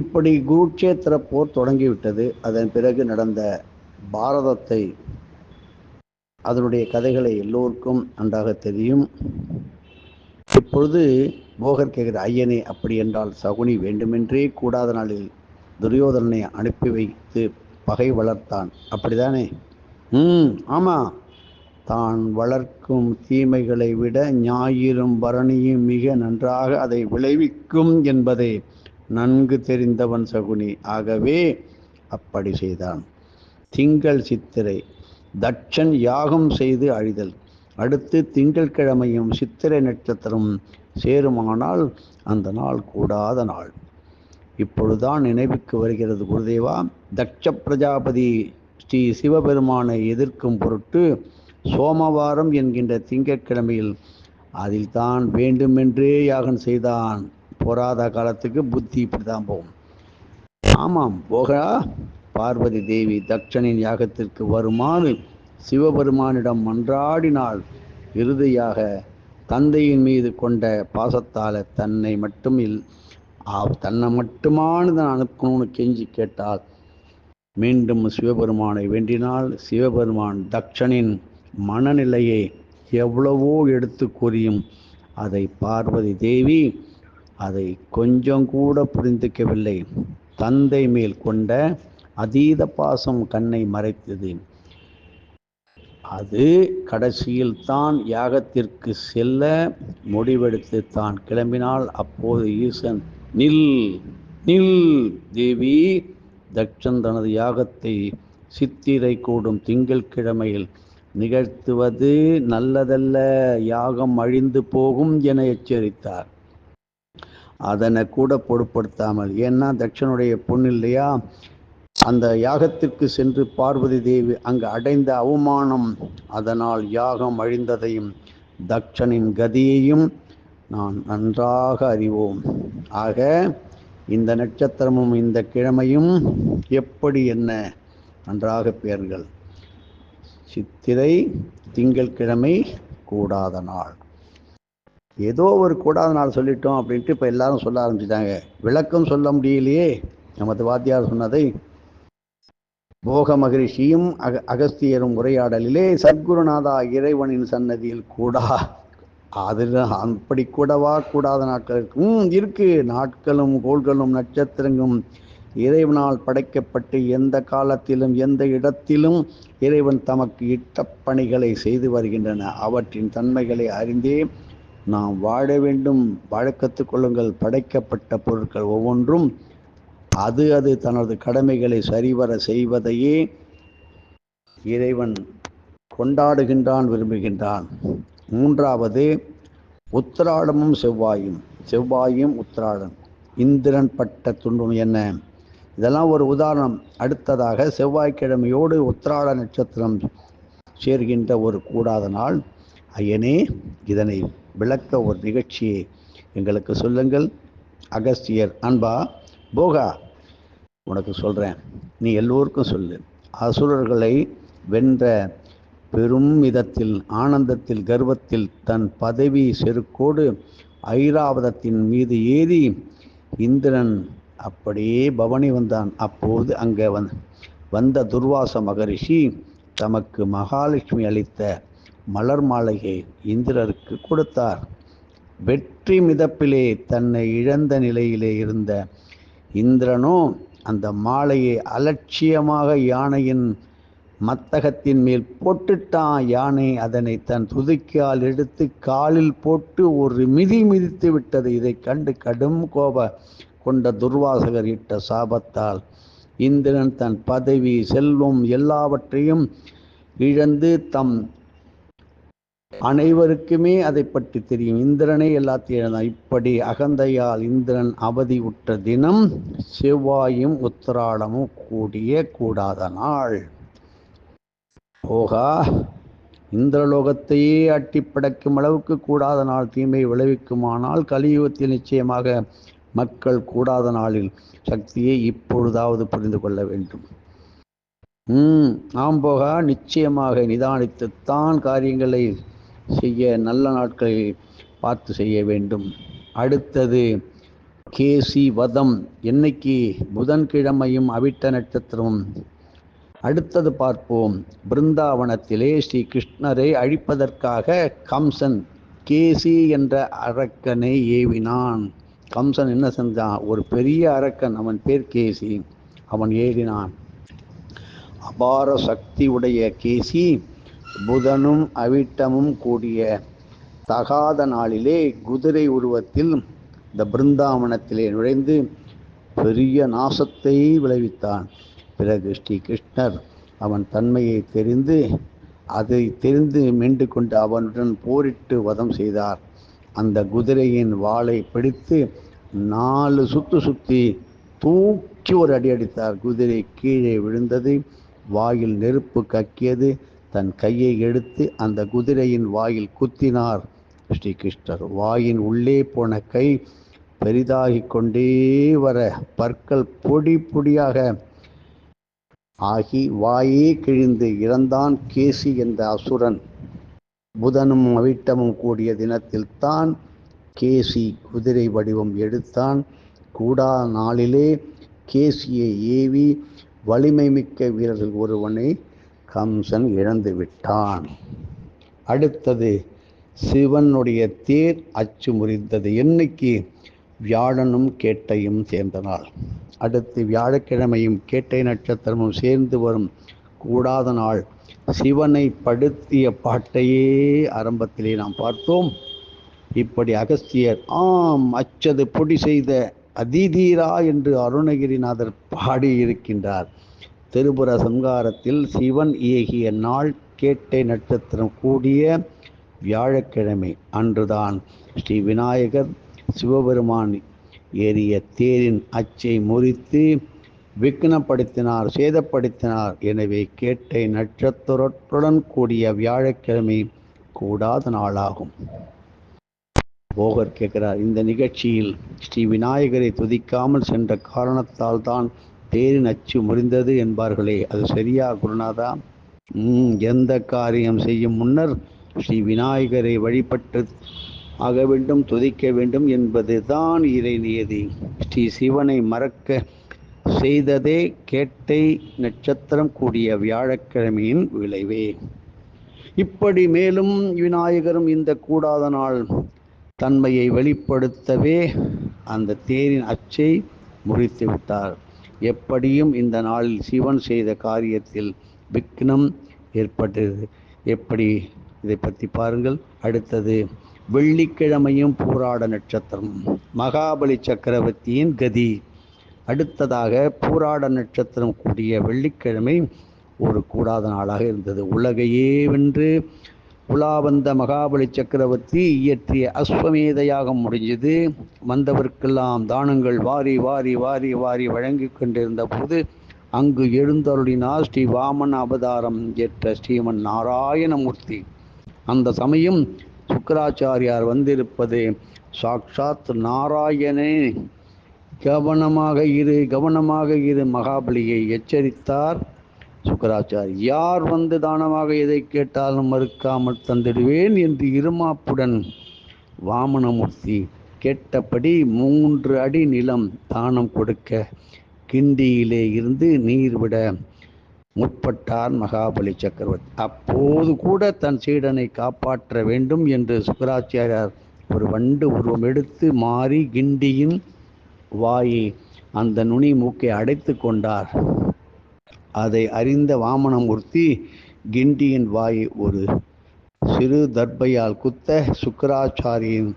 இப்படி குருட்சேத்திர போர் தொடங்கிவிட்டது. அதன் பிறகு நடந்த பாரதத்தை அதனுடைய கதைகளை எல்லோருக்கும் நன்றாக தெரியும். இப்பொழுது போகர் கேட்கிற ஐயனே அப்படி என்றால் சகுனி வேண்டுமென்றே கூடாத நாளில் துரியோதனனை அனுப்பி வைத்து பகை வளர்த்தான். அப்படிதானே? ம் ஆமாம் தான் வளர்க்கும் தீமைகளை விட ஞாயிறும் பரணியும் மிக நன்றாக அதை விளைவிக்கும் என்பதை. நன்கு தெரிந்தவன் சகுனி. ஆகவே அப்படி செய்தான். திங்கள் சித்திரை. தட்சன் யாகம் செய்து அழிதல். அடுத்து திங்கட்கிழமையும் சித்திரை நட்சத்திரம் சேருமானால் அந்த நாள் கூடாத நாள். இப்பொழுதுதான் நினைவுக்கு வருகிறது குருதேவா. தட்ச பிரஜாபதி ஸ்ரீ சிவபெருமானை எதிர்க்கும் பொருட்டு சோமவாரம் என்கின்ற திங்கட்கிழமையில் அதில் தான் வேண்டுமென்றே யாகம் செய்தான். பொறாத காலத்துக்கு புத்தி இப்படிதான் போகும். ஆமாம் போகா. பார்வதி தேவி தக்ஷனின் யாகத்திற்கு வருமாறு சிவபெருமானிடம் மன்றாடினால் இறுதியாக தந்தையின் மீது கொண்ட பாசத்தால் தன்னை மட்டும் இல் தன்னை மட்டுமானு தான் அனுப்பணும்னு கெஞ்சி கேட்டால் மீண்டும் சிவபெருமானை வேண்டினால் சிவபெருமான் தக்ஷனின் மனநிலையை எவ்வளவோ எடுத்து கூறியும். அதை பார்வதி தேவி அதை கொஞ்சம் கூட புரிந்துக்கவில்லை. தந்தை மேல் கொண்ட அதீத பாசம் கண்ணை மறைத்தது. அது கடைசியில் தான் யாகத்திற்கு செல்ல முடிவெடுத்து தான். கிளம்பினால் அப்போது ஈசன் நில் நில் தேவி! தக்ஷன் தனது யாகத்தை சித்திரை கூடும் திங்கள் கிழமையில் நிகழ்த்துவது நல்லதல்ல. யாகம் அழிந்து போகும் என எச்சரித்தார். அதனை கூட பொருட்படுத்தாமல் ஏன்னா தட்சனுடைய பொண்ணு இல்லையா? அந்த யாகத்திற்கு சென்று பார்வதி தேவி அங்கு அடைந்த அவமானம் அதனால் யாகம் அழிந்ததையும் தக்ஷனின் கதியையும் நான் நன்றாக அறிவோம். ஆக இந்த நட்சத்திரமும் இந்த கிழமையும் எப்படி என்ன? நன்றாக பெயர்கள் சித்திரை திங்கள் கிழமை கூடாத நாள். ஏதோ ஒரு கூடாத நாள் சொல்லிட்டோம் அப்படின்ட்டு இப்போ எல்லாரும் சொல்ல ஆரம்பிச்சிட்டாங்க. விளக்கம் சொல்ல முடியலையே. நமது வாத்தியார் சொன்னதை போக மகிழ்ச்சியும் அக அகஸ்தியரும் உரையாடலிலே சத்குருநாதா இறைவனின் சன்னதியில் கூடா. அதில் அப்படி கூடவா? கூடாத நாட்கள் இருக்கும் இருக்கு. நாட்களும் கோள்களும் நட்சத்திரங்களும் இறைவனால் படைக்கப்பட்டு எந்த காலத்திலும் எந்த இடத்திலும் இறைவன் தமக்கு இட்ட பணிகளை செய்து வருகின்றன. அவற்றின் தன்மைகளை அறிந்தே நாம் வாழ வேண்டும் வாழ கற்றுக்கொள்ளுங்கள் படைக்கப்பட்ட பொருட்கள் ஒவ்வொன்றும் அது அது தனது கடமைகளை சரிவர செய்வதையே இறைவன் கொண்டாடுகின்றான் விரும்புகின்றான். மூன்றாவது உத்திராடமும் செவ்வாயும். செவ்வாயும் உத்திராடம். இந்திரன் பட்ட துன்பம் என்ன? இதெல்லாம் ஒரு உதாரணம். அடுத்ததாக செவ்வாய்க்கிழமையோடு உத்திராட நட்சத்திரம் சேர்கின்ற ஒரு கூடாத நாள். ஐயனே இதனை விளக்க ஒரு நிகழ்ச்சியை எங்களுக்கு சொல்லுங்கள். அகஸ்தியர் அன்பா போகா உனக்கு சொல்கிறேன் நீ எல்லோருக்கும் சொல்லு. அசுரர்களை வென்ற பெரும் விதத்தில் ஆனந்தத்தில் கர்வத்தில் தன் பதவி செருக்கோடு ஐராவதத்தின் மீது ஏறி இந்திரன் அப்படியே பவனி வந்தான். அப்போது அங்கே வந் வந்த துர்வாச மகரிஷி தமக்கு மகாலட்சுமி அளித்த மலர் மாலையை இந்திரருக்கு கொடுத்தார். வெற்றி மிதப்பிலே தன்னை இழந்த நிலையிலே இருந்த இந்திரனோ அந்த மாலையை அலட்சியமாக யானையின் மத்தகத்தின் மேல் போட்டுட்டான். யானை அதனை தன் துதுக்கியால் எடுத்து காலில் போட்டு ஒரு மிதி மிதித்து விட்டது. இதை கண்டு கடும் கோப கொண்ட துர்வாசகர் இட்ட சாபத்தால் இந்திரன் தன் பதவி செல்வம் எல்லாவற்றையும் இழந்து தம் அனைவருக்குமே அதை பற்றி தெரியும். இந்திரனே எல்லாத்தையும் எழுதான் இப்படி அகந்தையால் இந்திரன் அவதி உற்ற தினம் செவ்வாயும் உத்திராடமும் கூடிய கூடாத நாள். போகா இந்திரலோகத்தையே அட்டி படைக்கும் அளவுக்கு கூடாத நாள் தீமை விளைவிக்குமானால் கலியுகத்தில் நிச்சயமாக மக்கள் கூடாத நாளில் சக்தியை இப்பொழுதாவது புரிந்து கொள்ள வேண்டும். ம் நாம் போக நிச்சயமாக நிதானித்துத்தான் காரியங்களை செய்ய நல்ல நாட்களை பார்த்து செய்ய வேண்டும். அடுத்தது கேசி வதம். என்னைக்கு? புதன்கிழமையும் அவிட்ட நட்சத்திரமும். அடுத்தது பார்ப்போம். பிருந்தாவனத்திலே ஸ்ரீ கிருஷ்ணரை அழிப்பதற்காக கம்சன் கேசி என்ற அரக்கனை ஏவினான். கம்சன் என்ன செஞ்சான்? ஒரு பெரிய அரக்கன் அவன் பேர் கேசி அவன் ஏறினான் அபார சக்தி உடைய கேசி புதனும் அவிட்டமும் கூடிய தகாத நாளிலே குதிரை உருவத்தில் இந்த பிருந்தாவனத்திலே நுழைந்து பெரிய நாசத்தை விளைவித்தான். பிறகு ஸ்ரீ கிருஷ்ணர் அவன் தன்மையை தெரிந்து அதை தெரிந்து மீண்டு கொண்டு அவனுடன் போரிட்டு வதம் செய்தார். அந்த குதிரையின் வாளை பிடித்து நாலு சுத்து சுத்தி தூக்கி ஒரு அடி அடித்தார். குதிரை கீழே விழுந்தது வாயில் நெருப்பு கக்கியது தன் கையை எடுத்து அந்த குதிரையின் வாயில் குத்தினார். ஸ்ரீ கிருஷ்ணர் வாயின் உள்ளே போன கை பெரிதாகிக் கொண்டே வர பற்கள் பொடி பொடியாக ஆகி வாயே கிழிந்து இறந்தான் கேசி என்ற அசுரன். புதனும் அவிட்டமும் கூடிய தினத்தில் தான் கேசி குதிரை வடிவம் எடுத்தான். கூடா நாளிலே கேசியை ஏவி வலிமை மிக்க வீரர்கள் ஒருவனை கம்சன் இழந்து விட்டான். அடுத்தது சிவனுடைய தேர் அச்சு முறிந்தது. என்னைக்கு? வியாழனும் கேட்டையும் சேர்ந்த நாள் அடுத்து வியாழக்கிழமையும் கேட்டை நட்சத்திரமும் சேர்ந்து வரும். கூடாத நாள். சிவனை படுத்திய பாட்டையே ஆரம்பத்திலே நாம் பார்த்தோம். இப்படி அகஸ்தியர் ஆம் அச்சது பொடி செய்த அதிதீரா என்று அருணகிரிநாதர் பாடியிருக்கின்றார். திருபுர சங்காரத்தில் சிவன் ஏகிய நாள் கேட்டை நட்சத்திரம் கூடிய வியாழக்கிழமை அன்றுதான். ஸ்ரீ விநாயகர் சிவபெருமான் ஏறிய தேரின் அச்சை முறித்து விக்னப்படுத்தினார் சேதப்படுத்தினார். எனவே கேட்டை நட்சத்திரத்துடன் கூடிய வியாழக்கிழமை கூடாத நாளாகும். போகர் கேட்கிறார் இந்த நிகழ்ச்சியில் ஸ்ரீ விநாயகரை துதிக்காமல் சென்ற காரணத்தால் தான் தேரின் அச்சு முறிந்தது என்பார்களே. அது சரியா குருநாதா ம், எந்த காரியம் செய்யும் முன்னர் ஸ்ரீ விநாயகரை வழிபட்டு ஆக வேண்டும் துதிக்க வேண்டும் என்பது தான் இறை நியதி. ஸ்ரீ சிவனை மறக்க செய்ததே கேட்டை நட்சத்திரம் கூடிய வியாழக்கிழமையின் விளைவே. இப்படி மேலும் விநாயகரும் இந்த கூடாத நாள் தன்மையை வெளிப்படுத்தவே அந்த தேரின் அச்சை முறித்து விட்டார் எப்படியும் இந்த நாளில் சிவன் செய்த காரியத்தில் விக்னம் ஏற்பட்டது. எப்படி? இதை பற்றி பாருங்கள். அடுத்தது வெள்ளிக்கிழமையும் பூராட நட்சத்திரம் மகாபலி சக்கரவர்த்தியின் கதி. அடுத்ததாக பூராட நட்சத்திரம் கூடிய வெள்ளிக்கிழமை ஒரு கூடாத நாளாக இருந்தது. உலகையே வென்று உலாவந்த மகாபலி சக்கரவர்த்தி இயற்றிய அஸ்வமேத யாகம் முடிஞ்சது. வந்தவர்க்கெல்லாம் தானங்கள் வாரி வாரி வாரி வாரி வழங்கி கொண்டிருந்த போது அங்கு எழுந்தருளினார் ஸ்ரீ வாமன் அவதாரம் ஏற்ற ஸ்ரீமன் நாராயணமூர்த்தி. அந்த சமயம் சுக்கராச்சாரியார் வந்திருப்பது சாக்ஷாத் நாராயணே கவனமாக இரு கவனமாக இரு மகாபலியை எச்சரித்தார். சுக்கராச்சாரி யார் வந்து தானமாக எதை கேட்டாலும் மறுக்காமல் தந்திடுவேன் என்று இருமாப்புடன் வாமனமூர்த்தி கேட்டபடி மூன்று அடி நிலம் தானம் கொடுக்க கிண்டியிலே இருந்து நீர் விட முற்பட்டார் மகாபலி சக்கரவர்த்தி. அப்போது கூட தன் சீடனை காப்பாற்ற வேண்டும் என்று சுக்கராச்சாரியார் ஒரு வண்டு உருவம் எடுத்து மாறி கிண்டியின் வாயை அந்த நுனி மூக்கை அடைத்து கொண்டார். அதை அறிந்த வாமனமூர்த்தி கிண்டியின் வாயை ஒரு சிறு தர்பையால் குத்த சுக்கராச்சாரியின்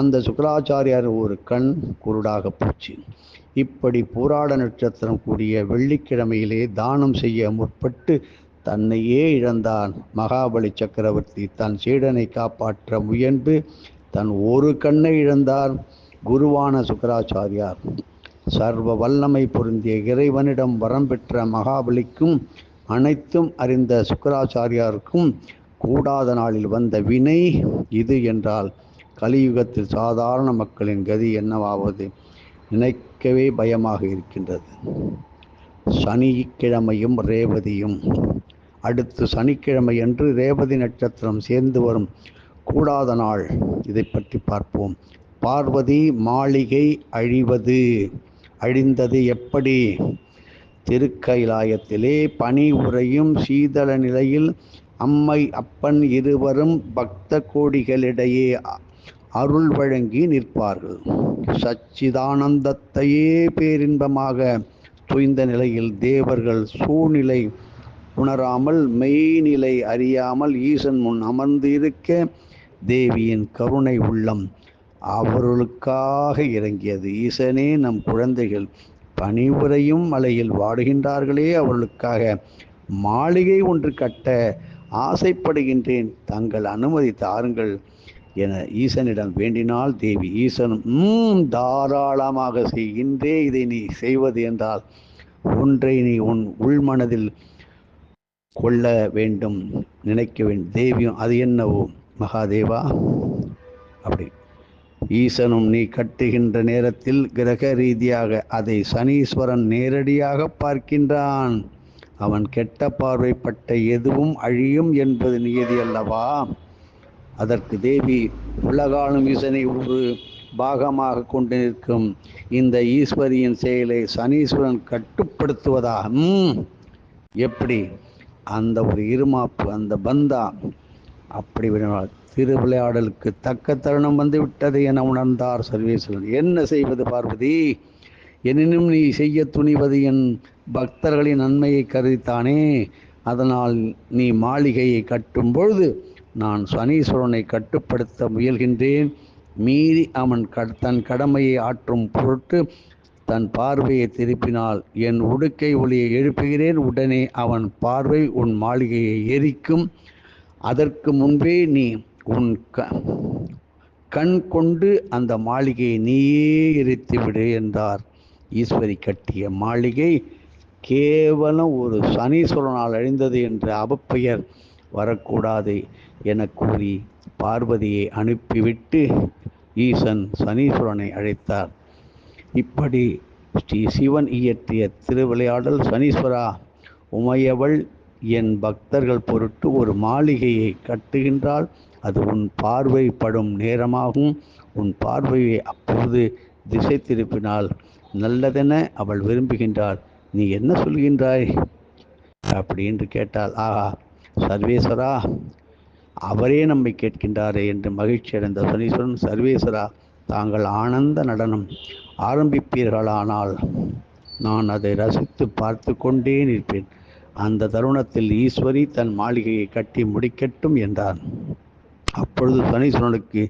அந்த சுக்கராச்சாரியார் ஒரு கண் குருடாக போச்சு. இப்படி பூராட நட்சத்திரம் கூடிய வெள்ளிக்கிழமையிலே தானம் செய்ய முற்பட்டு தன்னையே இழந்தான் மகாபலி சக்கரவர்த்தி. தன் சீடனை காப்பாற்ற முயன்று தன் ஒரு கண்ணை இழந்தார் குருவான சுக்கராச்சாரியார். சர்வ வல்லமை பொருந்திய இறைவனிடம் வரம் பெற்ற மகாபலிக்கும் அனைத்தும் அறிந்த சுக்கராச்சாரியாருக்கும் கூடாத நாளில் வந்த வினை இது என்றால் கலியுகத்தில் சாதாரண மக்களின் கதி என்னவாவது நினைக்கவே பயமாக இருக்கின்றது. சனிக்கிழமையும் ரேவதியும். அடுத்து சனிக்கிழமை என்று ரேவதி நட்சத்திரம் சேர்ந்து வரும் கூடாத நாள். இதை பற்றி பார்ப்போம். பார்வதி மாளிகை அழிவது. அழிந்தது எப்படி? திருக்கைலாயத்திலே பனி உறையும் சீதள நிலையில் அம்மை அப்பன் இருவரும் பக்த கோடிகளிடையே அருள் வழங்கி நிற்பார்கள். சச்சிதானந்தத்தையே பேரின்பமாக துய்ந்த நிலையில் தேவர்கள் சூழ்நிலை உணராமல் மெய்நிலை அறியாமல் ஈசன் முன் அமர்ந்து இருக்க தேவியின் கருணை உள்ளம் அவர்களுக்காக இறங்கியது. ஈசனே நம் குழந்தைகள் பணிவுரையும் மலையில் வாடுகின்றார்களே அவர்களுக்காக மாளிகை ஒன்று கட்ட ஆசைப்படுகின்றேன். தங்கள் அனுமதி தாருங்கள் என ஈசனிடம் வேண்டினால் தேவி ஈசனும் தாராளமாக செய்கின்றே இதை நீ செய்வது என்றால் ஒன்றை நீ உன் உள்மனதில் கொள்ள வேண்டும் நினைக்க வேண்டும். தேவியும் அது என்னவோ மகாதேவா? அப்படி ஈசனும் நீ கட்டுகின்ற நேரத்தில் கிரக ரீதியாக அதை சனீஸ்வரன் நேரடியாக பார்க்கின்றான். அவன் கெட்ட பார்வைப்பட்ட எதுவும் அழியும் என்பது நியதி அல்லவா? அதற்கு தேவி உலகாலும் ஈசனை ஒரு பாகமாக கொண்டு நிற்கும். இந்த ஈஸ்வரியின் செயலை சனீஸ்வரன் கட்டுப்படுத்துவதாகம். எப்படி? அந்த ஒரு இருமாப்பு அந்த பந்தா. அப்படி வினால் திருவிளையாடலுக்கு தக்க தருணம் வந்துவிட்டது என உணர்ந்தார் சர்வேஸ்வரன் என்ன செய்வது பார்வதி? எனினும் நீ செய்ய துணிவது என் பக்தர்களின் நன்மையை கருதித்தானே. அதனால் நீ மாளிகையை கட்டும் பொழுது நான் சனீஸ்வரனை கட்டுப்படுத்த முயல்கின்றேன். மீறி அவன் தன் கடமையை ஆற்றும் பொருட்டு தன் பார்வையை திருப்பினால் என் உடுக்கை ஒளியை எழுப்புகிறேன். உடனே அவன் பார்வை உன் மாளிகையை எரிக்கும். அதற்கு முன்பே நீ உன் க கண் கொண்டு அந்த மாளிகையை நீயே எரித்து விடு என்றார். ஈஸ்வரி கட்டிய மாளிகை கேவலம் ஒரு சனீஸ்வரனால் அழிந்தது என்ற அவப்பெயர் வரக்கூடாது என கூறி பார்வதியை அனுப்பிவிட்டு ஈசன் சனீஸ்வரனை அழைத்தார். இப்படி ஸ்ரீ சிவன் இயற்றிய திருவிளையாடல் சனீஸ்வரா உமையவள் என் பக்தர்கள் பொருட்டு ஒரு மாளிகையை கட்டுகின்றாள். அது உன் பார்வைப்படும் நேரமாகும். உன் பார்வையை அப்போது திசை திருப்பினால் நல்லதென அவள் விரும்புகின்றாள். நீ என்ன சொல்கின்றாய்? அப்படி என்று கேட்டாள். ஆஹா சர்வேஸ்வரா அவரே நம்மை கேட்கின்றாரே என்று மகிழ்ச்சி அடைந்த சனீஸ்வரன் சர்வேஸ்வரா தாங்கள் ஆனந்த நடனம் ஆரம்பிப்பீர்களானால் நான் அதை ரசித்து பார்த்து கொண்டே நிற்பேன். அந்த தருணத்தில் ஈஸ்வரி தன் மாளிகையை கட்டி முடிக்கட்டும் என்றான். அப்பொழுது சனீஸ்வரனுக்கு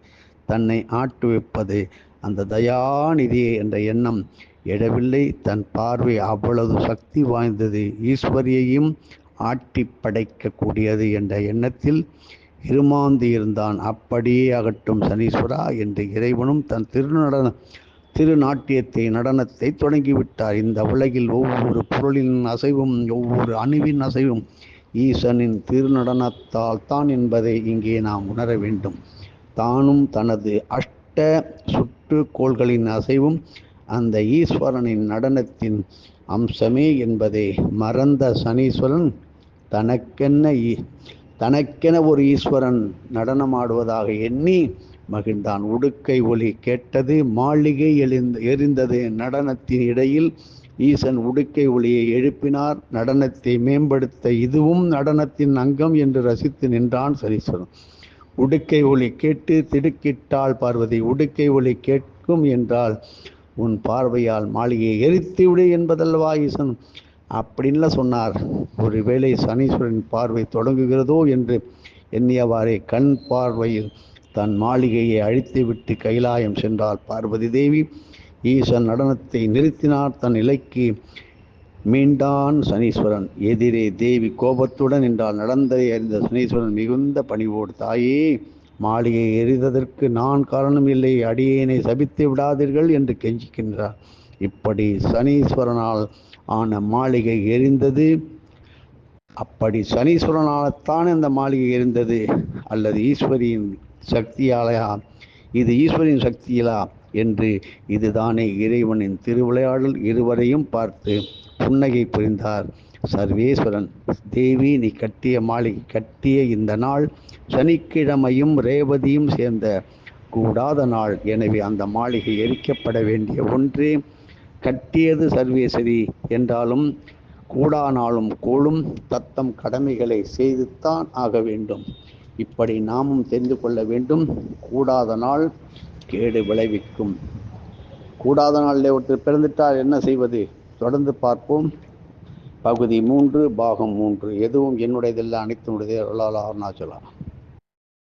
தன்னை ஆட்டுவிப்பது அந்த தயாநிதியே என்ற எண்ணம் எழவில்லை. தன் பார்வை அவ்வளவு சக்தி வாய்ந்தது. ஈஸ்வரியையும் ஆட்டி படைக்கக்கூடியது என்ற எண்ணத்தில் இருமாந்து இருந்தான். அப்படியே அகட்டும் சனீஸ்வரா என்று இறைவனும் தன் திருநடன திருநாட்டியத்தை நடனத்தை தொடங்கிவிட்டார். இந்த உலகில் ஒவ்வொரு பொருளின் அசைவும் ஒவ்வொரு அணுவின் அசைவும் ஈசனின் திருநடனத்தால் தான் என்பதை இங்கே நாம் உணர வேண்டும். தானும் தனது அஷ்ட சுற்றுக்கோள்களின் அசைவும் அந்த ஈஸ்வரனின் நடனத்தின் அம்சமே என்பதை மறந்த சனீஸ்வரன் தனக்கென்ன ஈ- தனக்கென ஒரு ஈஸ்வரன் நடனமாடுவதாக எண்ணி மகிழ்ந்தான். உடுக்கை ஒலி கேட்டது மாளிகை எழுந்த எரிந்தது நடனத்தின் இடையில் ஈசன் உடுக்கை ஒளியை எழுப்பினார். நடனத்தை மேம்படுத்த இதுவும் நடனத்தின் அங்கம் என்று ரசித்து நின்றான் சனீஸ்வரன். உடுக்கை ஒளி கேட்டு திடுக்கிட்டாள் பார்வதி. உடுக்கை ஒளி கேட்கும் என்றால் உன் பார்வையால் மாளிகையை எரித்து விடு என்பதல்லவா ஈசன்? அப்படின்லாம் சொன்னார். ஒருவேளை சனீஸ்வரன் பார்வை தொடங்குகிறதோ என்று எண்ணியவாறே கண் பார்வையில் தன் மாளிகையை அழித்துவிட்டு கைலாயம் சென்றாள் பார்வதி தேவி. ஈசன் நடனத்தை நிறுத்தினார் தன் நிலைக்கு மீண்டான் சனீஸ்வரன். எதிரே தேவி கோபத்துடன் என்றால் நடந்ததை அறிந்த சனீஸ்வரன் மிகுந்த பணிவோடு தாயே மாளிகை எரிந்ததற்கு நான் காரணம் இல்லை. அடியேனை சபித்து விடாதீர்கள் என்று கெஞ்சிக்கின்றார் இப்படி சனீஸ்வரனால் ஆன மாளிகை எரிந்தது. அப்படி சனீஸ்வரனால்தான் அந்த மாளிகை எரிந்தது. அல்லது ஈஸ்வரியின் சக்தியாலயா? இது ஈஸ்வரின் சக்தியிலா? என்று இதுதானே இறைவனின் திருவிளையாடல் இருவரையும் பார்த்து புன்னகை புரிந்தார். சர்வேஸ்வரன் தேவி நீ கட்டிய மாளிகை கட்டிய இந்த நாள் சனிக்கிழமையும் ரேவதியும் சேர்ந்த கூடாத நாள். எனவே அந்த மாளிகை எரிக்கப்பட வேண்டிய ஒன்றே கட்டியது சர்வேசரி என்றாலும் கூடா நாளும் தத்தம் கடமைகளை செய்துத்தான் ஆக வேண்டும். இப்படி நாமும் தெரிந்து கொள்ள வேண்டும். கூடாத நாள் கேடு விளைவிக்கும். கூடாத நாளில் ஒருத்தர் பிறந்துட்டால் என்ன செய்வது? தொடர்ந்து பார்ப்போம். பகுதி மூன்று பாகம் மூன்று. எதுவும் என்னுடையதில்லை அனைத்தினுடைய அருளால் அருணாச்சலா